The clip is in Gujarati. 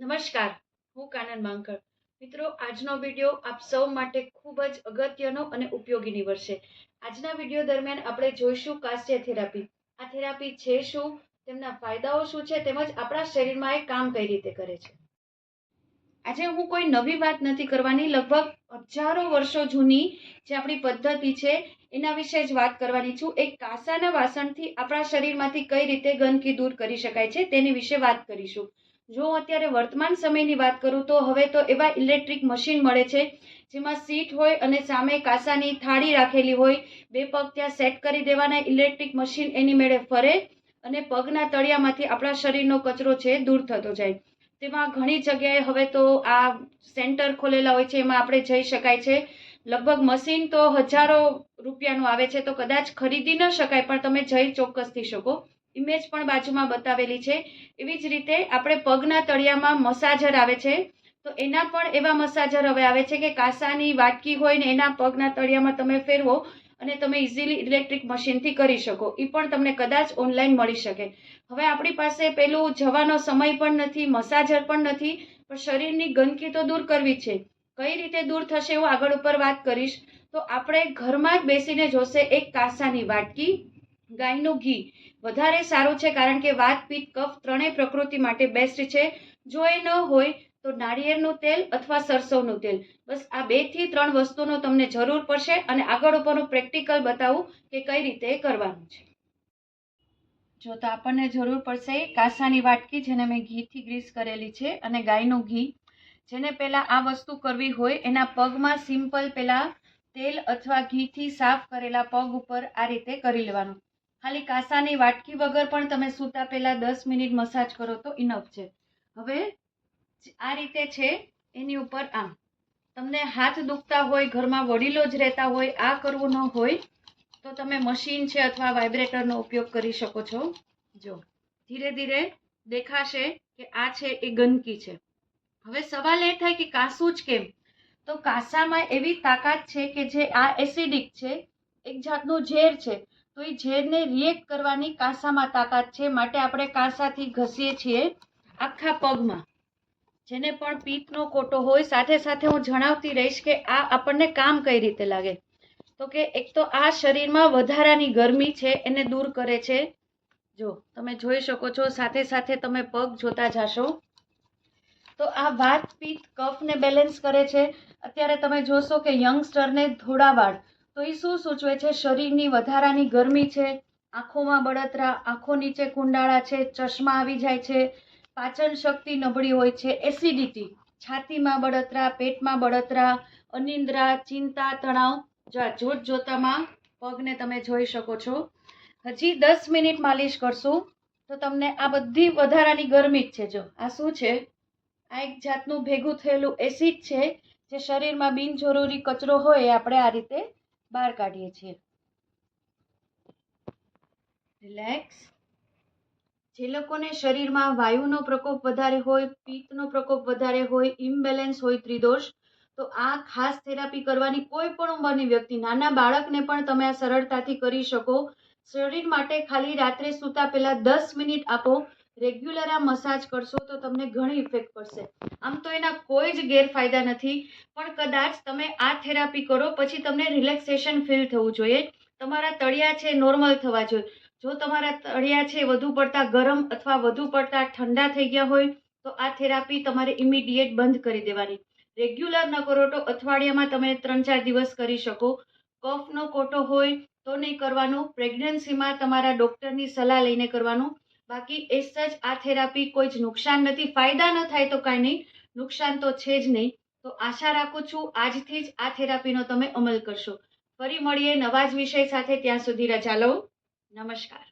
નમસ્કાર, હું કાનન માંકડ. મિત્રો, આજનો વીડિયો આપ સૌ માટે ખૂબ જ અગત્યનો અને ઉપયોગી નીવડશે. આજના વીડિયો દરમિયાન આપણે જોઈશું કાસ્ય થેરાપી. આ થેરાપી છે શું, તેમના ફાયદાઓ શું છે, તેમજ આપણા શરીરમાં એ કામ કઈ રીતે કરે છે. આજે હું કોઈ નવી વાત નથી કરવાની. લગભગ હજારો વર્ષો જૂની જે આપણી પદ્ધતિ છે, એના વિશે જ વાત કરવાની છું. એક કાંસાના વાસણથી આપણા શરીરમાંથી કઈ રીતે ગંદકી દૂર કરી શકાય છે, તેની વિશે વાત કરીશું. જો અત્યારે વર્તમાન સમયની વાત કરું તો હવે તો એવા ઇલેક્ટ્રિક મશીન મળે છે, જેમાં સીટ હોય અને સામે કાસાની થાળી રાખેલી હોય, બે પગ ત્યાં સેટ કરી દેવાના, ઇલેક્ટ્રિક મશીન એની મેળે ફરે અને પગના તળિયામાંથી આપણા શરીરનો કચરો છે દૂર થતો જાય. તેમાં ઘણી જગ્યાએ હવે તો આ સેન્ટર ખોલેલા હોય છે, એમાં આપણે જઈ શકાય છે. લગભગ મશીન તો હજારો રૂપિયાનું આવે છે, તો કદાચ ખરીદી ન શકાય, પણ તમે જઈ ચોક્કસથી શકો. ઇમેજ પણ બાજુમાં બતાવેલી છે. એવી જ રીતે આપણે પગના તળિયામાં મસાજર આવે છે. તો એના પણ એવા મસાજર હવે આવે છે કે કાંસાની વાટકી હોય ને એના પગના તળિયામાં તમે ફેરવો અને તમે ઇઝીલી ઇલેક્ટ્રિક મશીનથી કરી શકો. એ પણ તમને કદાચ ઓનલાઈન મળી શકે. હવે આપણી પાસે પેલું જવાનો સમય પણ નથી, મસાજર પણ નથી, પણ શરીરની ગંદકી તો દૂર કરવી છે. કઈ રીતે દૂર થશે હું આગળ ઉપર વાત કરીશ. તો આપણે ઘરમાં જ બેસીને જોશે એક કાંસાની વાટકી. ગાયનું ઘી. વધારે સારું છે કારણ કે વાત પિત્ત કફ ત્રણેય પ્રકૃતિ માટે બેસ્ટ છે. જો એ ન હોય તો નાળિયેરનું તેલ અથવા સરસવનું તેલ. બસ આ બેથી ત્રણ વસ્તુનો તમને જરૂર પડશે અને આગળ ઉપરનું પ્રેક્ટિકલ બતાવું કે કઈ રીતે કરવાનું છે. જો તો આપણને જરૂર પડશે કાંસાની વાટકી જેને મેં ઘીથી ગ્રીસ કરેલી છે અને ગાયનું ઘી. જેને પહેલાં આ વસ્તુ કરવી હોય એના પગમાં સિમ્પલ પહેલાં તેલ અથવા ઘીથી સાફ કરેલા પગ ઉપર આ રીતે કરી લેવાનું. ખાલી કાંસાની વાટકી વગર પણ તમે સૂતા પહેલાં દસ મિનિટ મસાજ કરો તો ઇનફ છે. હવે આ રીતે છે, એની ઉપર આમ. તમને હાથ દુખતા હોય, ઘરમાં વડીલો જ રહેતા હોય, આ કરવું ન હોય, તો તમે મશીન છે અથવા વાઇબ્રેટરનો ઉપયોગ કરી શકો છો. જો, ધીરે ધીરે દેખાશે કે આ છે, એ ગંદકી છે. હવે સવાલ એ થાય કે કાંસું જ કેમ? તો કાંસામાં એવી તાકાત છે કે જે આ એસિડિક છે, એક જાતનું ઝેર છે. તો એ ઝેરને રિએક્ટ કરવાની કાંસામાં તાકાત છે, માટે આપણે કાંસાથી ઘસીએ છીએ આખા પગમાં. જેને પણ પિત્તનો કોટો હોય, સાથે સાથે હું જણાવતી રહીશ કે આ આપણને કામ કઈ રીતે લાગે? તો કે એક તો આ શરીરમાં વધારાની ગરમી છે, એને દૂર કરે છે. જો, તમે જોઈ શકો છો, સાથે સાથે તમે પગ જોતા જાશો. તો આ વાત પિત્ત કફને બેલેન્સ કરે છે. અત્યારે તમે જોશો કે યંગસ્ટરને ધોળા વાળ તો એ શું સૂચવે છે? શરીરની વધારાની ગરમી છે, આંખોમાં બળતરા, આંખો નીચે કુંડાળા છે, ચશ્મા આવી જાય છે, પાચન શક્તિ નબળી હોય છે, એસિડિટી, છાતીમાં બળતરા, પેટમાં બળતરા, અનિંદ્રા, ચિંતા, તણાવ, જો જોત જોતામાં પગને તમે જોઈ શકો છો. હજી દસ મિનિટ માલિશ કરશું, તો તમને આ બધી વધારાની ગરમી જ છે જો. આ શું છે? આ એક જાતનું ભેગું થયેલું એસિડ છે, જે શરીરમાં બિનજરૂરી કચરો હોય આપણે આ રીતે બહાર કાઢીએ છીએ. રિલેક્સ જે લોકોને શરીરમાં વાયુનો પ્રકોપ વધારે હોય, પિત્તનો પ્રકોપ વધારે હોય ઇમ્બેલેન્સ હોય, ત્રિદોષ, તો આ ખાસ થેરાપી કરવાની કોઈ પણ ઉંમરની વ્યક્તિ, નાના બાળકને પણ તમે આ સરળતાથી કરી શકો. શરીર માટે ખાલી રાત્રે સૂતા પહેલાં દસ મિનિટ આપો રેગ્યુલર આ મસાજ કરશો તો તમને ઘણી ઇફેક્ટ પડશે. આમ તો એના કોઈ જ ગેરફાયદા નથી, પણ કદાચ તમે આ થેરાપી કરો પછી તમને રિલેક્સેશન ફીલ થવું જોઈએ. તમારા તળિયા છે નોર્મલ થવા જોઈએ. જો તમારા તળિયા છે વધુ પડતા ગરમ અથવા વધુ પડતા ઠંડા થઈ ગયા હોય, તો આ થેરાપી તમારે ઇમિડિયેટ બંધ કરી દેવાની. રેગ્યુલર ન કરો તો અઠવાડિયામાં તમે ત્રણ ચાર દિવસ કરી શકો. કફનો કોટો હોય તો નહીં કરવાનું. પ્રેગ્નન્સીમાં તમારા ડૉક્ટરની સલાહ લઈને કરવાનું. બાકી એ જ આ થેરાપી કોઈ જ નુકસાન નથી. ફાયદા ન થાય તો કાંઈ નહીં. નુકસાન તો છે જ નહીં. તો આશા રાખું છું આજથી જ આ થેરાપીનો તમે અમલ કરશો. ફરી મળીએ નવા જ વિષય સાથે ત્યાં સુધી રજા લઉં નમસ્કાર.